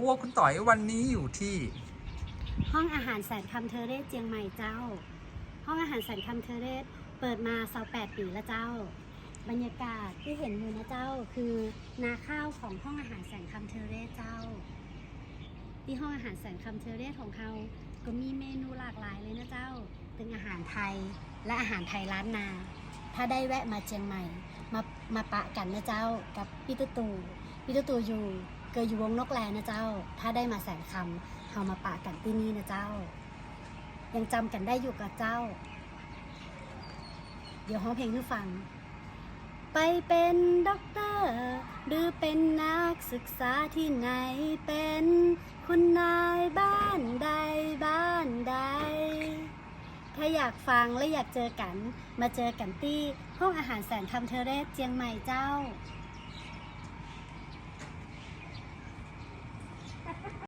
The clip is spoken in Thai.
ครัวคุณต่อยวันนี้อยู่ที่ ห้องอาหารแสนคำเทเรศเจียงใหม่เจ้า ห้องอาหารแสนคำเทเรศเปิดมา28ปีแล้วเจ้า บรรยากาศที่เห็นอยู่นะเจ้าคือนาข้าวของห้องอาหารแสนคำเทเรศเจ้า ที่ห้องอาหารแสนคำเทเรศของเขาก็มีเมนูหลากหลายเลยนะเจ้าเป็นอาหารไทยและอาหารไทยล้านนา ถ้าได้แวะมาเจียงใหม่ มามาปะกันนะเจ้ากับพี่ตุตูพี่ตุตูอยู่ เกิดอยู่วงนกแลนะเจ้า ถ้าได้มาแสนคำเฮามาปะกันที่นี่นะเจ้า ยังจำกันได้อยู่กับเจ้า เดี๋ยวห้องเพลงให้ฟัง ไปเป็นด็อกเตอร์ หรือเป็นนักศึกษาที่ไหนเป็นคุณนายบ้านใดบ้านใด ถ้าอยากฟังและอยากเจอกัน มาเจอกันที่ห้องอาหารแสนคำเทเรศเจียงใหม่เจ้า